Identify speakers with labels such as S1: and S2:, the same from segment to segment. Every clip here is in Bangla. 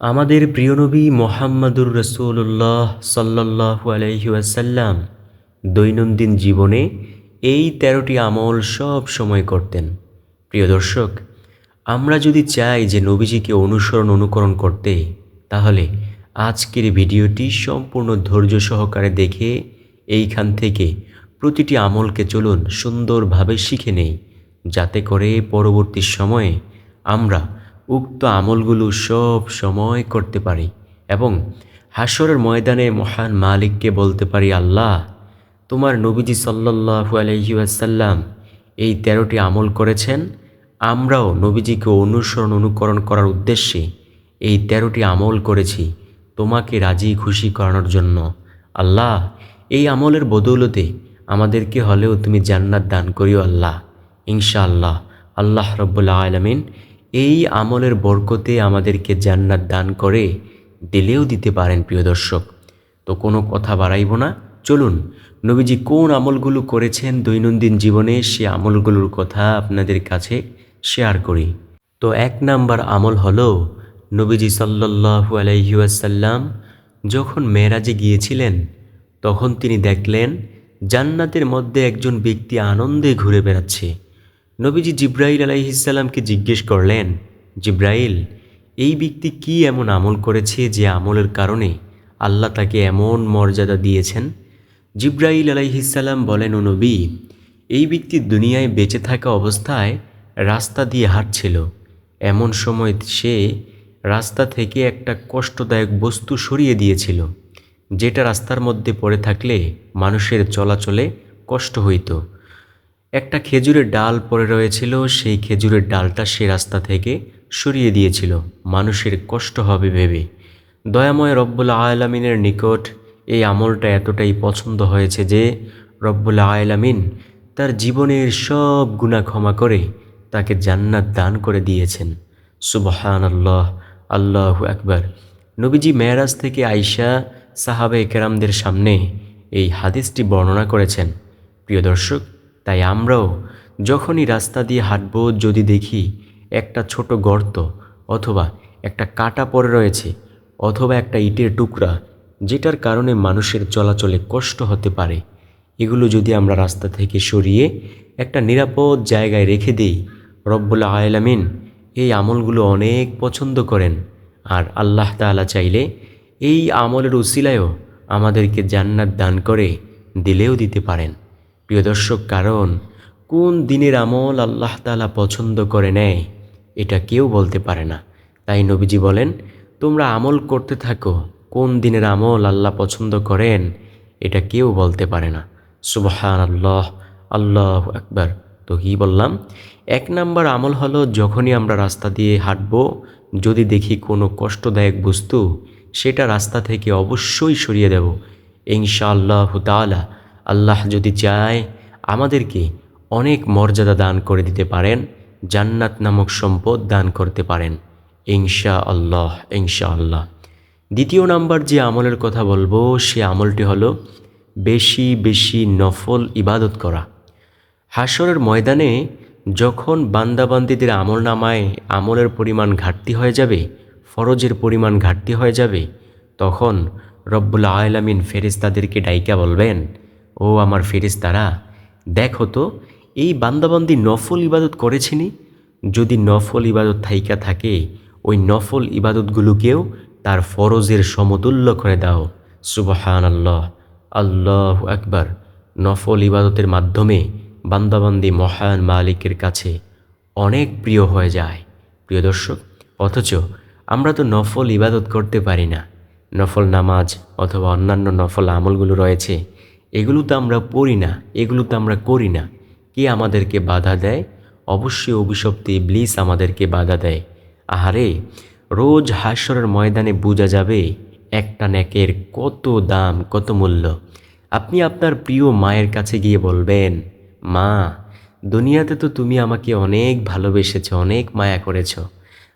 S1: আমাদের প্রিয় নবী মোহাম্মদুর রসুল্লাহ সাল্লাহু আলহিউসাল্লাম দৈনন্দিন জীবনে এই তেরোটি আমল সব সময় করতেন। প্রিয় দর্শক, আমরা যদি চাই যে নবীজিকে অনুসরণ অনুকরণ করতে, তাহলে আজকের ভিডিওটি সম্পূর্ণ ধৈর্য সহকারে দেখে এইখান থেকে প্রতিটি আমলকে চলুন সুন্দরভাবে শিখে নেই, যাতে করে পরবর্তী সময়ে আমরা উক্ত আমলগুলো সব সময় করতে পারি এবং হাসরের ময়দানে মহান মালিককে বলতে পারি, আল্লাহ, তোমার নবীজি সাল্লাহু আলহিউসাল্লাম এই তেরোটি আমল করেছেন। আমরাও নবীজিকে অনুসরণ, অনুকরণ করার উদ্দেশ্যে এই তেরোটি আমল করেছি তোমাকে রাজি খুশি করানোর জন্য। আল্লাহ, এই আমলের বদৌলতে আমাদেরকে হলেও তুমি জান্নাত দান করিও আল্লাহ। ইনশাআল্লাহ, আল্লাহ রব্বুল্লা আলমিন এই আমলের বরকতে আমাদেরকে জান্নাত দান করে দিলেও দিতে পারেন প্রিয় দর্শক। তো কোনো কথা বাড়াইব না। চলুন, নবীজি কোন আমলগুলো করেছেন দৈনন্দিন জীবনে সে আমলগুলোর কথা আপনাদের কাছে শেয়ার করি। তো এক নাম্বার আমল হলো নবীজি সাল্লাহু আলাইসাল্লাম যখন মেয়েরাজে গিয়েছিলেন, তখন তিনি দেখলেন জান্নাতের মধ্যে একজন ব্যক্তি আনন্দে ঘুরে বেড়াচ্ছে। নবীজি জিব্রাইল আলাইহিসাল্লামকে জিজ্ঞেস করলেন, জিব্রাইল, এই ব্যক্তি কি এমন আমল করেছে যে আমলের কারণে আল্লাহ তাকে এমন মর্যাদা দিয়েছেন? জিব্রাইল আলাইহিসাল্লাম বলেন, ও নবী, এই ব্যক্তি দুনিয়ায় বেঁচে থাকা অবস্থায় রাস্তা দিয়ে হাঁটছিল। এমন সময় সে রাস্তা থেকে একটা কষ্টদায়ক বস্তু সরিয়ে দিয়েছিল, যেটা রাস্তার মধ্যে পড়ে থাকলে মানুষের চলাচলে কষ্ট হইতো। একটা খেজুরের ডাল পড়ে রয়েছিল, সেই খেজুরের ডালটা সে রাস্তা থেকে সরিয়ে দিয়েছিল। মানুষের কষ্ট হবে ভেবে। দয়াময় রব্বুল আয়ালামিনের নিকট এই আমলটা এতটাই পছন্দ হয়েছে যে, রব্বুল আয়ালামিন তার জীবনের সব গুণা ক্ষমা করে তাকে জান্নাত দান করে দিয়েছেন। সুবহান আল্লাহ আল্লাহ একবার নবীজি মেয়ারাজ থেকে আইসা সাহাবে কেরামদের সামনে এই হাদিসটি বর্ণনা করেছেন। প্রিয় দর্শক তাই আমরাও যখনই রাস্তা দিয়ে হাঁটব, যদি দেখি একটা ছোট গর্ত অথবা একটা কাটা পড়ে রয়েছে অথবা একটা ইটের টুকরা, যেটার কারণে মানুষের চলাচলে কষ্ট হতে পারে, এগুলো যদি আমরা রাস্তা থেকে সরিয়ে একটা নিরাপদ জায়গায় রেখে দিই, রব্বুল আয়লামিন এই আমলগুলো অনেক পছন্দ করেন। আর আল্লাহ তালা চাইলে এই আমলের উসিলায়ও আমাদেরকে জান্নাত দান করে, দিলেও দিতে পারেন। প্রিয় দর্শক, কারণ কোন দিনের আমল আল্লাহ তালা পছন্দ করে নেয়, এটা কেউ বলতে পারে না। তাই নবীজি বলেন, তোমরা আমল করতে থাকো, কোন দিনের আমল আল্লাহ পছন্দ করেন, এটা কেউ বলতে পারে না। সুবহান আল্লাহ আল্লাহ একবার তো কী বললাম, এক নাম্বার আমল হলো যখনই আমরা রাস্তা দিয়ে হাঁটবো, যদি দেখি কোনো কষ্টদায়ক বস্তু, সেটা রাস্তা থেকে অবশ্যই সরিয়ে দেব। ইনশাআল্লাহ তালা আল্লাহ যদি চায় আমাদেরকে অনেক মর্যাদা দান করে দিতে পারেন, জান্নাত নামক সম্পদ দান করতে পারেন ইনশা আল্লাহ ইনশা আল্লাহ দ্বিতীয় নাম্বার যে আমলের কথা বলব, সে আমলটি হলো বেশি বেশি নফল ইবাদত করা। হাসরের ময়দানে যখন বান্দাবান্দিদের আমল নামায় আমলের পরিমাণ ঘাটতি হয়ে যাবে, ফরজের পরিমাণ ঘাটতি হয়ে যাবে, তখন রব্বুল আয়লামিন ফেরিস্তাদেরকে ডাইকা বলবেন ও আমার ফেরিস্তারা দেখো তো, এই বান্দাবান্দি নফল ইবাদত করেছিনি? যদি নফল ইবাদত থাইকা থাকে, ওই নফল ইবাদতগুলোকেও তার ফরজের সমতুল্য করে দাও। সুবহান আল্লাহ আল্লাহ একবার নফল ইবাদতের মাধ্যমে বান্দাবান্দি মহান মালিকের কাছে অনেক প্রিয় হয়ে যায়। প্রিয় দর্শক, অথচ আমরা তো নফল ইবাদত করতে পারি না। নফল নামাজ অথবা অন্যান্য নফল আমলগুলো রয়েছে এগুলো তো আমরা পড়ি না এগুলো তো আমরা করি না। কে আমাদেরকে বাধা দেয়? অবশ্যই অভিশপ্তি ইবলিস আমাদেরকে বাধা দেয়। আহারে, রোজ হাস্যরের ময়দানে বোঝা যাবে একটা ন্যাকের কত দাম, কত মূল্য। আপনি আপনার প্রিয় মায়ের কাছে গিয়ে বলবেন, মা, দুনিয়াতে তো তুমি আমাকে অনেক ভালোবেসেছ, অনেক মায়া করেছ।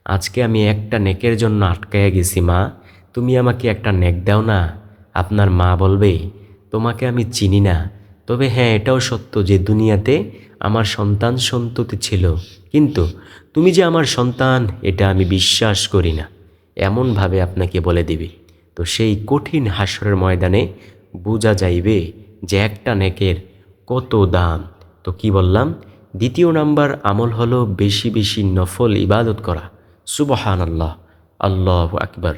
S1: আজকে আমি একটা নেকের জন্য আটকায়া গেছি, মা। তুমি আমাকে একটা নেক দাও না। আপনার মা বলবে তোমাকে আমি চিনি না। তবে হ্যাঁ এটাও সত্য যে দুনিয়াতে আমার সন্তান সন্ততি ছিল। কিন্তু তুমি যে আমার সন্তান, এটা আমি বিশ্বাস করি না। এমনভাবে আপনাকে বলে দিবে। তো সেই কঠিন হাসরের ময়দানে বোঝা যাইবে যে একটা নেকের কত দাম। তো কি বললাম? দ্বিতীয় নাম্বার আমল হলো বেশি বেশি নফল ইবাদত করা। সুবহান আল্লাহ আল্লাহ আকবর।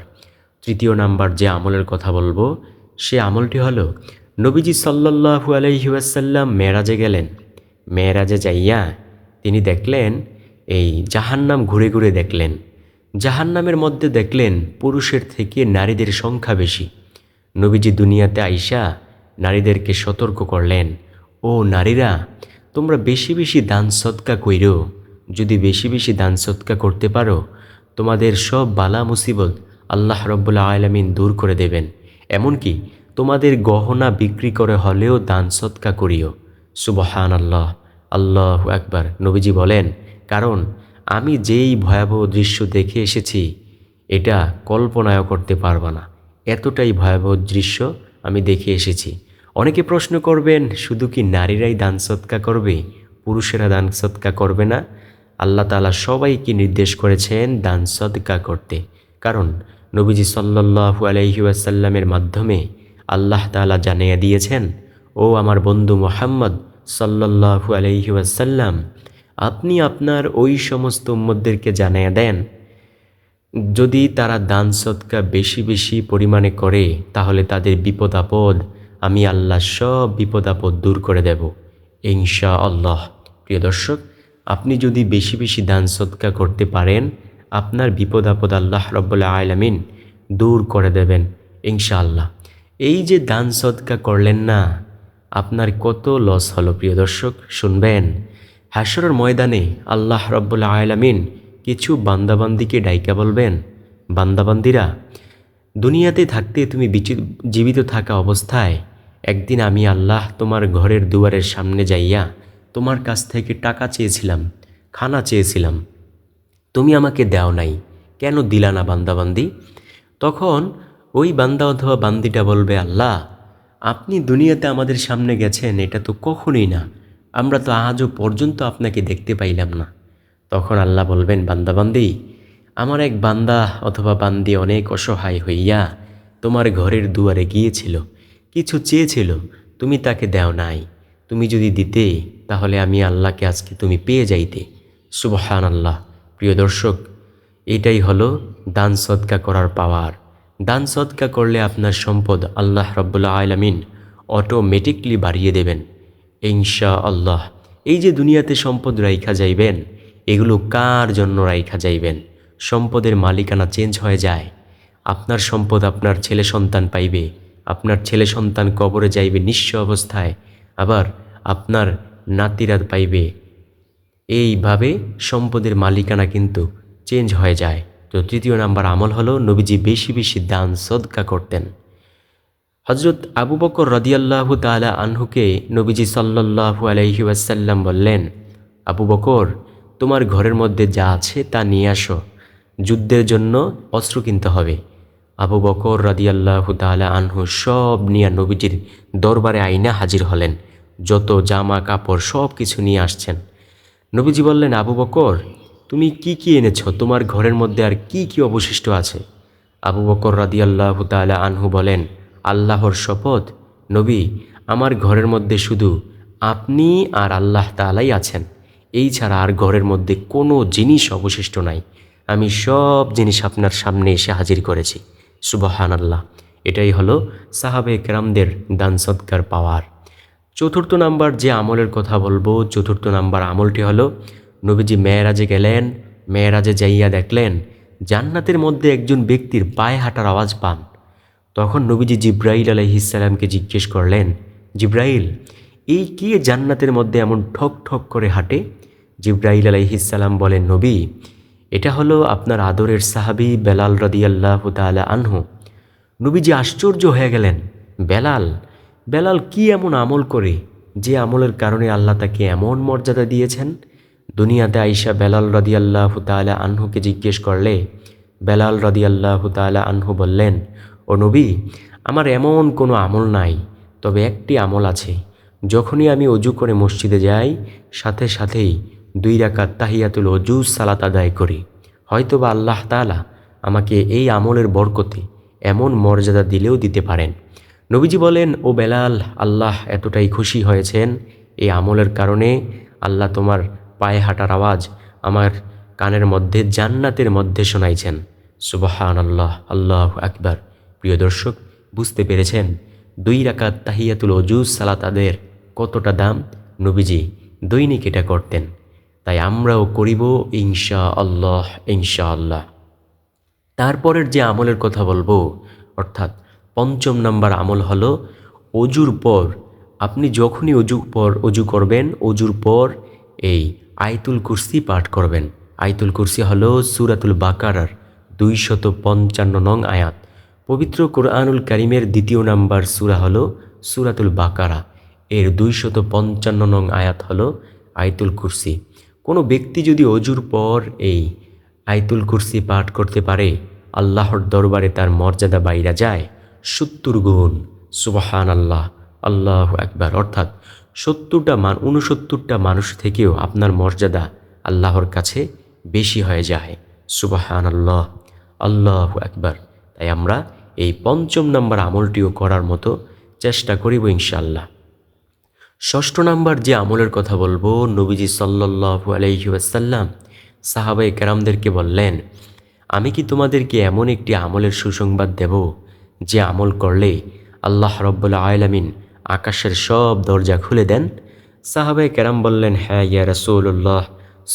S1: তৃতীয় নাম্বার যে আমলের কথা বলব, সে আমলটি হলো নবীজি সাল্লাহু আলহিউসাল্লাম মেয়েরাজে গেলেন। মেয়েরাজে যাইয়া তিনি দেখলেন, এই জাহান্নাম ঘুরে ঘুরে দেখলেন। জাহান্নামের মধ্যে দেখলেন পুরুষের থেকে নারীদের সংখ্যা বেশি। নবীজি দুনিয়াতে আইসা নারীদেরকে সতর্ক করলেন, ও নারীরা, তোমরা বেশি বেশি দান সৎকা কইরো। যদি বেশি বেশি দান সৎকা করতে পারো, তোমাদের সব বালা মুসিবত আল্লাহ রব্বুল্লা আলমিন দূর করে দেবেন। এমনকি তোমাদের গহনা বিক্রি করে হলেও দান সৎকা করিও। সুবহান আল্লাহ আল্লাহ একবার নবীজি বলেন, কারণ আমি যেই ভয়াবহ দৃশ্য দেখে এসেছি, এটা কল্পনাও করতে পারবা না। এতটাই ভয়াবহ দৃশ্য আমি দেখে এসেছি। অনেকে প্রশ্ন করবেন, শুধু কি নারীরাই দান সৎকা করবে? পুরুষেরা দান সৎকা করবে না? আল্লাহ তালা সবাইকে নির্দেশ করেছেন দান সদকা করতে। কারণ নবীজি সাল্লাহু আলহিউসাল্লামের মাধ্যমে আল্লাহ তালা জানিয়ে দিয়েছেন, ও আমার বন্ধু মোহাম্মদ সাল্লাহু আলহিউসাল্লাম আপনি আপনার ওই সমস্ত উম্মদদেরকে জানিয়ে দেন, যদি তারা দান সৎকা বেশি বেশি পরিমাণে করে, তাহলে তাদের বিপদ আপদ আমি আল্লাহ সব বিপদ আপদ দূর করে দেব ইনশা আল্লাহ প্রিয় দর্শক, আপনি যদি বেশি বেশি দান সৎকা করতে পারেন, আপনার বিপদ আপদ আল্লাহ রব্বুল্লাহ আলমিন দূর করে দেবেন, ইনশাআল্লাহ। এই যে দান সৎকা করলেন না, আপনার কত লস হলো প্রিয় দর্শক, শুনবেন। হাসরের ময়দানে আল্লাহ রব্বুল্লাহ আয়লামিন কিছু বান্দাবান্দিকে ডাইকা বলবেন, বান্দাবান্দিরা, দুনিয়াতে থাকতে তুমি জীবিত থাকা অবস্থায় একদিন আমি আল্লাহ তোমার ঘরের দুয়ারের সামনে যাইয়া তোমার কাছ থেকে টাকা চেয়েছিলাম, খানা চেয়েছিলাম। তুমি আমাকে দেও নাই, কেন দিলা না বান্দাবান্দি? তখন ওই বান্দা অথবা বান্দিটা বলবে, আল্লাহ, আপনি দুনিয়াতে আমাদের সামনে গেছেন, এটা তো কখনোই না। আমরা তো আজও পর্যন্ত আপনাকে দেখতে পাইলাম না। তখন আল্লাহ বলবেন বান্দাবান্দি আমার এক বান্দা অথবা বান্দি অনেক অসহায় হইয়া তোমার ঘরের দুয়ারে গিয়েছিল, কিছু চেয়েছিল, তুমি তাকে দেও নাই। তুমি যদি দিতে, তাহলে আমি আল্লাহকে আজকে তুমি পেয়ে যাইতে। সুবহান আল্লাহ প্রিয় দর্শক, এটাই হলো দান সদকা করার পাওয়ার। দান সদকা করলে আপনার সম্পদ আল্লাহ রব্বুল্লা আলমিন অটোমেটিকলি বাড়িয়ে দেবেন। ইনশা আল্লাহ এই যে দুনিয়াতে সম্পদ রাইখা যাইবেন, এগুলো কার জন্য রাইখা যাইবেন? সম্পদের মালিকানা চেঞ্জ হয়ে যায়। আপনার সম্পদ আপনার ছেলে সন্তান পাইবে, আপনার ছেলে সন্তান কবরে যাইবে নিঃস্ব অবস্থায়, আবার আপনার নাতিরা পাইবে। এইভাবে সম্পদের মালিকানা কিন্তু চেঞ্জ হয়ে যায়। তো তৃতীয় নাম্বার আমল হলো নবীজি বেশি বেশি দান সদকা করতেন। হজরত আবু বকর রদিয়াল্লাহু তালা আনহুকে নবীজি সাল্লাহু আলহি ওয়াসাল্লাম বললেন, আবু বকর, তোমার ঘরের মধ্যে যা আছে তা নিয়ে আসো। যুদ্ধের জন্য অস্ত্র কিনতে হবে। আবু বকর রাদিয়াল্লাহু তালা আনহু সব নিয়ে নবীজির দরবারে আইনা হাজির হলেন। যত জামা কাপড় সব কিছু নিয়ে আসছেন। নবীজি বললেন, আবু বকর তুমি কি কি এনেছ? তোমার ঘরের মধ্যে আর কি কি অবশিষ্ট আছে? আবু বকর রাদিয়াল্লাহু তালা আনহু বলেন, আল্লাহর শপথ? নবী, আমার ঘরের মধ্যে শুধু আপনি আর আল্লাহ তালাই আছেন। এই ছাড়া আর ঘরের মধ্যে কোনো জিনিস অবশিষ্ট নাই। আমি সব জিনিস আপনার সামনে এসে হাজির করেছি। সুবহান আল্লাহ এটাই হলো সাহাবে কেরামদের দান সৎকার পাওয়ার। চতুর্থ নাম্বার যে আমলের কথা বলব, চতুর্থ নাম্বার আমলটি হলো নবীজি মেয়েরাজে গেলেন, মেয়েরাজে যাইয়া দেখলেন, জান্নাতের মধ্যে একজন ব্যক্তির পায়ে হাঁটার আওয়াজ পান। তখন নবীজি জিব্রাইল আলহিসাল্লামকে জিজ্ঞেস করলেন, জিব্রাইল, এই কি জান্নাতের মধ্যে এমন ঠক ঠক করে হাঁটে? জিব্রাইল আলহিসাল্লাম বলেন, নবী, এটা হলো আপনার আদরের সাহাবি বেলাল রদিয়াল্লাহ তালা আনহু। নবীজি আশ্চর্য হয়ে গেলেন, বেলাল বেলাল কি এমন আমল করে যে আমলের কারণে আল্লাহ তাকে এমন মর্যাদা দিয়েছেন? দুনিয়াতে আইসা বেলাল রদিয়াল্লাহ তালা আনহুকে জিজ্ঞেস করলে, বেলাল রদিয়াল্লাহ তালা আনহু বললেন, ও নবী, আমার এমন কোনো আমল নাই, তবে একটি আমল আছে। যখনই আমি অজু করে মসজিদে যাই, সাথে সাথেই দুই রাকাত তাহিয়াতুল অজু সালাত আদায় করি। হয়তোবা আল্লাহ তালা আমাকে এই আমলের বরকতে এমন মর্যাদা দিলেও দিতে পারেন। নবীজি বলেন, ও বেলাল, আল্লাহ এতটাই খুশি হয়েছেন, এই আমলের কারণে আল্লাহ তোমার পায়ে হাঁটার আওয়াজ আমার কানের মধ্যে, জান্নাতের মধ্যে শোনাইছেন। সুবাহান আল্লাহ আল্লাহ আকবার। প্রিয় দর্শক, বুঝতে পেরেছেন? দুই রাকাত তাহিয়াতুল অজুজ সালাতাদের কতটা দাম? নবীজি দৈনিক এটা করতেন। তাই আমরাও করিব ইনশা আল্লাহ ইনশা আল্লাহ তারপরের যে আমলের কথা বলব, অর্থাৎ পঞ্চম নাম্বার আমল হলো অজুর পর। আপনি যখনই অজু পর অজু করবেন অজুর পর এই আয়তুল কুরসি পাঠ করবেন। আয়তুল কুরসি হল সুরাতুল বাকারার দুইশত পঞ্চান্ন নং আয়াত। পবিত্র কোরআনুল করিমের দ্বিতীয় নাম্বার সুরা হল সুরাতুল বাকারা। এর দুইশত পঞ্চান্ন নং আয়াত হল আয়তুল কুরসি। কোনো ব্যক্তি যদি অজুর পর এই আয়তুল কুরসি পাঠ করতে পারে, আল্লাহর দরবারে তার মর্যাদা বাইরা যায়। সত্তর গুণ। সুবাহান আল্লাহ আল্লাহ একবার অর্থাৎ সত্তরটা মান উনসত্তরটা মানুষ থেকেও আপনার মর্যাদা আল্লাহর কাছে বেশি হয়ে যায়। সুবাহান আল্লাহ আল্লাহ একবার তাই আমরা এই পঞ্চম নম্বর আমলটিও করার মতো চেষ্টা করিব ইনশাল্লাহ ষষ্ঠ নাম্বার যে আমলের কথা বলব, নবীজি সাল্লাহু আলহিউসাল্লাম সাহাবাই কেরামদেরকে বললেন, আমি কি তোমাদেরকে এমন একটি আমলের সুসংবাদ দেব যে আমল করলে আল্লাহ রব্বুল্লা আয়লামিন আকাশের সব দরজা খুলে দেন। সাহাবাই কেরাম বললেন হ্যাঁ ইয়া রসৌল্লাহ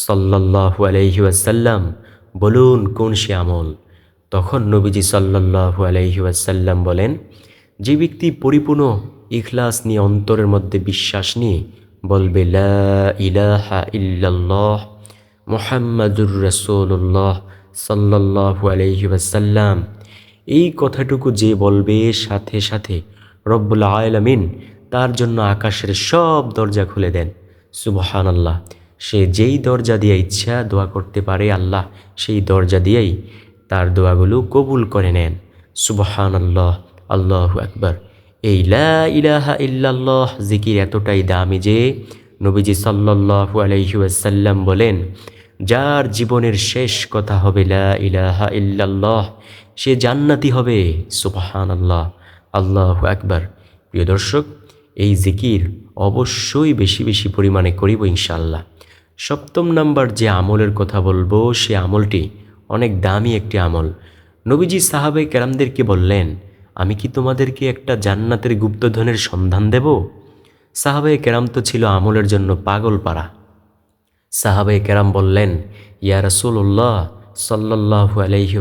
S1: সাল্লাহু আলহিউসাল্লাম বলুন কোন সে আমল? তখন নবীজি সাল্লাহু আলহিউসাল্লাম বলেন, যে ব্যক্তি পরিপূর্ণ ইখলাস নিয়ে, অন্তরের মধ্যে বিশ্বাস নিয়ে বলবে, লা ইলাহা ইল্লাল্লাহ মোহাম্মদুর রসুল্লাহ সাল্লাহু আলহি ওয়াসাল্লাম এই কথাটুকু যে বলবে, সাথে সাথে রব্বুল আয়লামিন তার জন্য আকাশের সব দরজা খুলে দেন। সুবহান আল্লাহ সে যেই দরজা দিয়ে ইচ্ছা দোয়া করতে পারে আল্লাহ, সেই দরজা দিয়েই তার দোয়াগুলো কবুল করে নেন। সুবহান আল্লাহ আল্লাহ আকবর। এই লা ইলাহা ইল্লাল্লাহ জিকির এতটাই দামি যে নবীজি সাল্লাল্লাহু আলাইহি ওয়াসাল্লাম বলেন, যার জীবনের শেষ কথা হবে লা ইলাহা ইল্লাল্লাহ, সে জান্নাতি হবে। সুবহান আল্লাহ আল্লাহ আকবার। প্রিয় দর্শক, এই জিকির অবশ্যই বেশি বেশি পরিমাণে করিব ইনশাল্লাহ সপ্তম নাম্বার যে আমলের কথা বলব, সে আমলটি অনেক দামি একটি আমল। নবীজি সাহাবে কেরামদেরকে বললেন, আমি কি তোমাদেরকে একটা জান্নাতের গুপ্তধনের সন্ধান দেব? সাহাবে কেরাম তো ছিল আমলের জন্য পাগল পাড়া। সাহাবে কেরাম বললেন, ইয়া রসুল্লাহ সাল্লাহু আলহি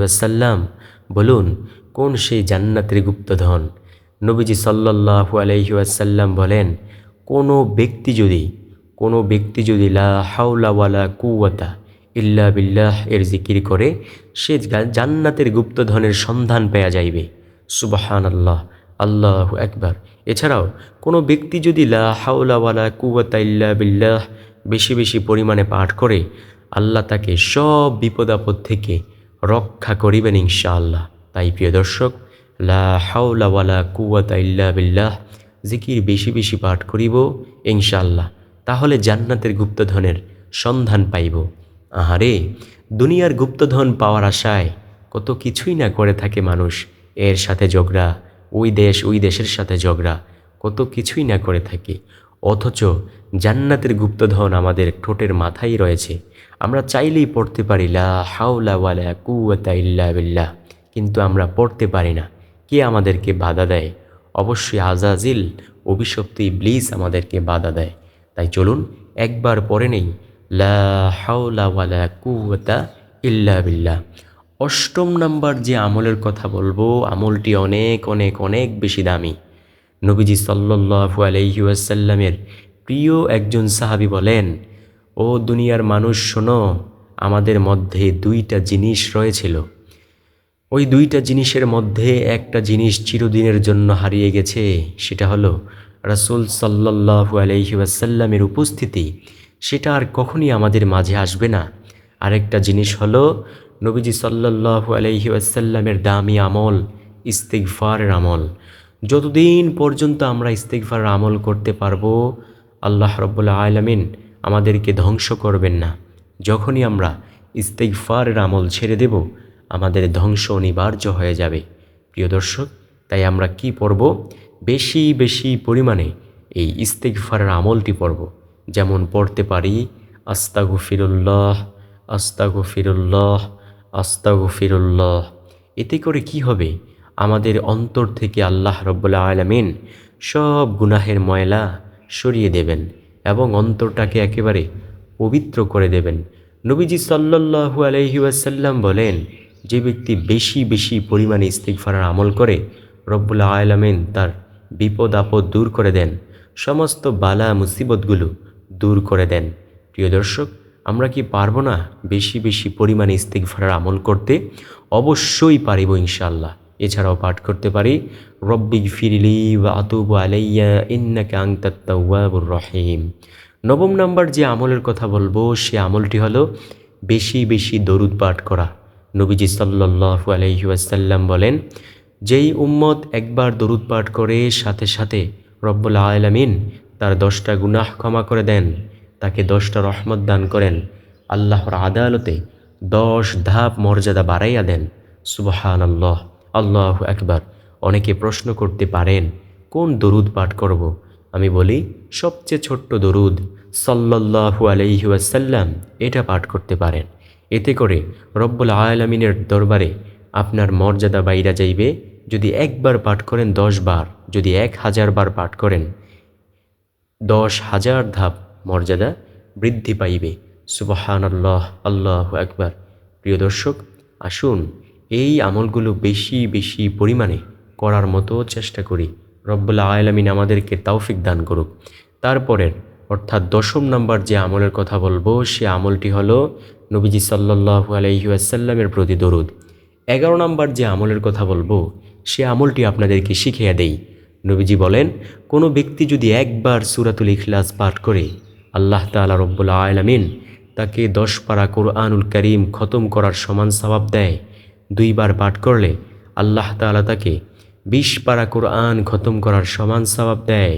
S1: বলুন কোন সেই জান্নাতের গুপ্তধন? নবীজি সাল্লাহু আলহি ওয়াসাল্লাম বলেন, কোনো ব্যক্তি যদি, কোনো ব্যক্তি যদি লা হাউলাওয়ালা কুয়াতা ইল্লা বিল্লাহ এর জিকির করে, সে জান্নাতের গুপ্তধনের সন্ধান পেয়া যাইবে। সুবাহান আল্লাহ আল্লাহ একবার এছাড়াও, কোনো ব্যক্তি যদি লা হাউলাওয়ালা কুয়াতা ইল্লা বিল্লাহ বেশি বেশি পরিমাণে পাঠ করে, আল্লাহ তাকে সব বিপদ আপদ থেকে রক্ষা করিবেন ইনশাআল্লাহ। তাই প্রিয় দর্শক লা হাউলাওয়ালা কুয়াতা ইল্লা বিল্লাহ। জিকির বেশি বেশি পাঠ করিব, ইনশাআল্লাহ। তাহলে জান্নাতের গুপ্তধনের সন্ধান পাইব। আহারে, দুনিয়ার গুপ্তধন পাওয়ার আশায় কত কিছুই না করে থাকে মানুষ। এর সাথে ঝগড়া, ওই দেশ ওই দেশের সাথে ঝগড়া, কত কিছুই না করে থাকে। অথচ জান্নাতের গুপ্তধন আমাদের ঠোঁটের মাথায় রয়েছে। আমরা চাইলেই পড়তে পারি লা হাওলা ওয়ালা কুয়াতা ইল্লা বিল্লাহ, কিন্তু আমরা পড়তে পারি না। কে আমাদেরকে বাধা দেয়? অবশ্যই আজাজিল অভিশপ্ত ইবলিস আমাদেরকে বাধা দেয়। তাই চলুন একবার পরে নেই। লা ইল্লা বিল্লাহ। অষ্টম নাম্বার যে আমলের কথা বলব, আমলটি অনেক অনেক অনেক বেশি দামি। নবীজি সাল্লু আলহিউসাল্লামের প্রিয় একজন সাহাবি বলেন, ও দুনিয়ার মানুষ শোনো, আমাদের মধ্যে দুইটা জিনিস রয়েছিল। ওই দুইটা জিনিসের মধ্যে একটা জিনিস চিরদিনের জন্য হারিয়ে গেছে, সেটা হলো রাসুল সাল্লাহু আলহিউসাল্লামের উপস্থিতি। সেটা আর কখনই আমাদের মাঝে আসবে না। আরেকটা জিনিস হলো নবীজি সাল্লাহু আলহি আসাল্লামের দামি আমল ইস্তেকফারের আমল। যতদিন পর্যন্ত আমরা ইস্তেকফারের আমল করতে পারব, আল্লাহ রব্বুল্লা আলমিন আমাদেরকে ধ্বংস করবেন না। যখনই আমরা ইস্তেকফারের আমল ছেড়ে দেব আমাদের ধ্বংস অনিবার্য হয়ে যাবে। প্রিয় দর্শক, তাই আমরা কি পড়ব? বেশি বেশি পরিমাণে এই ইস্তেকফারের আমলটি পড়ব। যেমন পড়তে পারি আস্তাগু ফিরুল্লাহ আস্তাগু ফিরুল্লাহ আস্তাগু ফিরুল্লাহ এতে করে কি হবে? আমাদের অন্তর থেকে আল্লাহ রব্বুল্লা আলমিন সব গুনাহের ময়লা সরিয়ে দেবেন এবং অন্তরটাকে একেবারে পবিত্র করে দেবেন। নবীজি সাল্লাল্লাহু আলহি ওয়াসাল্লাম বলেন যে ব্যক্তি বেশি বেশি পরিমাণে ইস্তিকফারার আমল করে রব্বুল্লা আলমিন তার বিপদ আপদ দূর করে দেন, সমস্ত বালা মুসিবতগুলো দূর করে দেন। প্রিয় দর্শক, আমরা কি পারব না বেশি বেশি পরিমাণে ইস্তিকফারার আমল করতে? অবশ্যই পারিব ইনশাল্লাহ এছাড়াও পাঠ করতে পারি রব্বিক ফিরিলি বা আতুব আলাইয়া, ইন্নাকা আংতাত তাওয়াবুর রহিম। নবম নাম্বার যে আমলের কথা বলব, সে আমলটি হলো বেশি বেশি দরুদ পাঠ করা। নবীজি সাল্লাল্লাহু আলাইহি ওয়াসাল্লাম বলেন, যেই উম্মত একবার দরুদ পাঠ করে, সাথে সাথে রব্বুল আলামিন তার দশটা গুনাহ ক্ষমা করে দেন। তাকে দশটা রহমত দান করেন। আল্লাহর আদালতে দশ ধাপ মর্যাদা বাড়াইয়া দেন। সুবহান আল্লাহ আল্লাহ একবার অনেকে প্রশ্ন করতে পারেন, কোন দরুদ পাঠ করব। আমি বলি, সবচেয়ে ছোট্ট দরুদ সাল্লাল্লাহু আলাইহি ওয়াসাল্লাম এটা পাঠ করতে পারেন। এতে করে রব্বুল আয়ালামিনের দরবারে আপনার মর্যাদা বাইরা যাইবে। যদি একবার পাঠ করেন দশ বার, যদি এক হাজার বার পাঠ করেন দশ হাজার ধাপ মর্যাদা বৃদ্ধি পাইবে। সুবাহান আল্লাহ আল্লাহ একবার প্রিয় দর্শক, আসুন এই আমলগুলো বেশি বেশি পরিমাণে করার মতো চেষ্টা করি। রব্বুল্লা আলমিন আমাদেরকে তৌফিক দান করুক। তারপরের অর্থাৎ দশম নাম্বার যে আমলের কথা বলব, সে আমলটি হলো নবীজি সাল্লাহু আলহিউসাল্লামের প্রতি দরুদ। এগারো নাম্বার যে আমলের কথা বলব, সে আমলটি আপনাদেরকে শিখিয়ে দেই। নবীজি বলেন, কোনো ব্যক্তি যদি একবার সুরাতুল ইখলাস পাঠ করে, আল্লাহ তালা রব্বুল্লা আলমিন তাকে দশ পারা কোরআনুল করিম খতম করার সমান স্বভাব দেয়। দুইবার পাঠ করলে আল্লাহ তালা তাকে বিশ পারা কোরআন খতম করার সমান স্বভাব দেয়।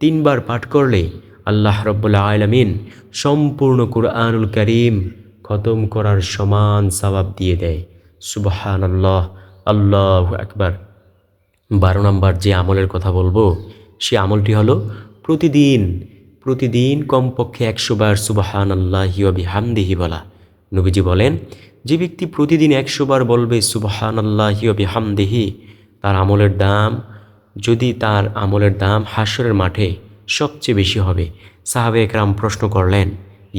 S1: তিনবার পাঠ করলে আল্লাহ রব্বুল্লা আলমিন সম্পূর্ণ কোরআনুল করিম খতম করার সমান স্বভাব দিয়ে দেয়। সুবহান আল্লাহ আল্লাহ একবার বারো নম্বর যে আমলের কথা বলব, সে আমলটি হলো প্রতিদিন প্রতিদিন কমপক্ষে একশো বার সুবাহান আল্লাহি হামদিহি বলা। নবীজি বলেন, যে ব্যক্তি প্রতিদিন একশো বার বলবে সুবাহান আল্লাহি হামদিহি তার আমলের দাম, যদি তার আমলের দাম হাসরের মাঠে সবচেয়ে বেশি হবে। সাহাবে একরাম প্রশ্ন করলেন,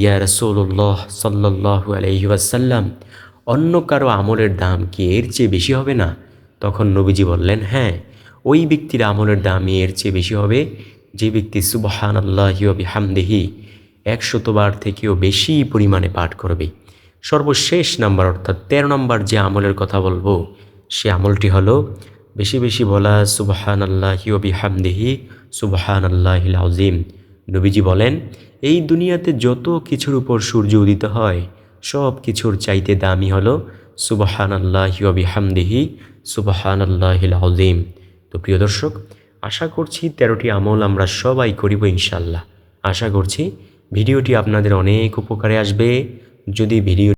S1: ইয়া রসৌল্লাহ সাল্লাহ আলহি ওয়াসাল্লাম, অন্য কারও আমলের দাম কি এর চেয়ে বেশি হবে না? তখন নবীজি বললেন হ্যাঁ ওই ব্যক্তির আমলের দাম এর চেয়ে বেশি হবে। যে ব্যক্তি সুবহান আল্লাহি হামদেহি একশতবার থেকেও বেশি পরিমাণে পাঠ করবে। সর্বশেষ নাম্বার অর্থাৎ তেরো নম্বর যে আমলের কথা বলব, সে আমলটি হলো বেশি বেশি বলা সুবহান আল্লাহি হামদেহি সুবহান আল্লাহিল আজিম নবীজি বলেন, এই দুনিয়াতে যত কিছুর উপর সূর্য উদিত হয়, সব কিছুর চাইতে দামি হলো সুবহান আল্লাহি হামদেহি সুবহান আল্লাহিল আজিম তো প্রিয় দর্শক, আশা করছি তেরোটি আমল আমরা সবাই করিব ইনশাল্লাহ আশা করছি ভিডিওটি আপনাদের অনেক উপকারে আসবে। যদি ভিডিও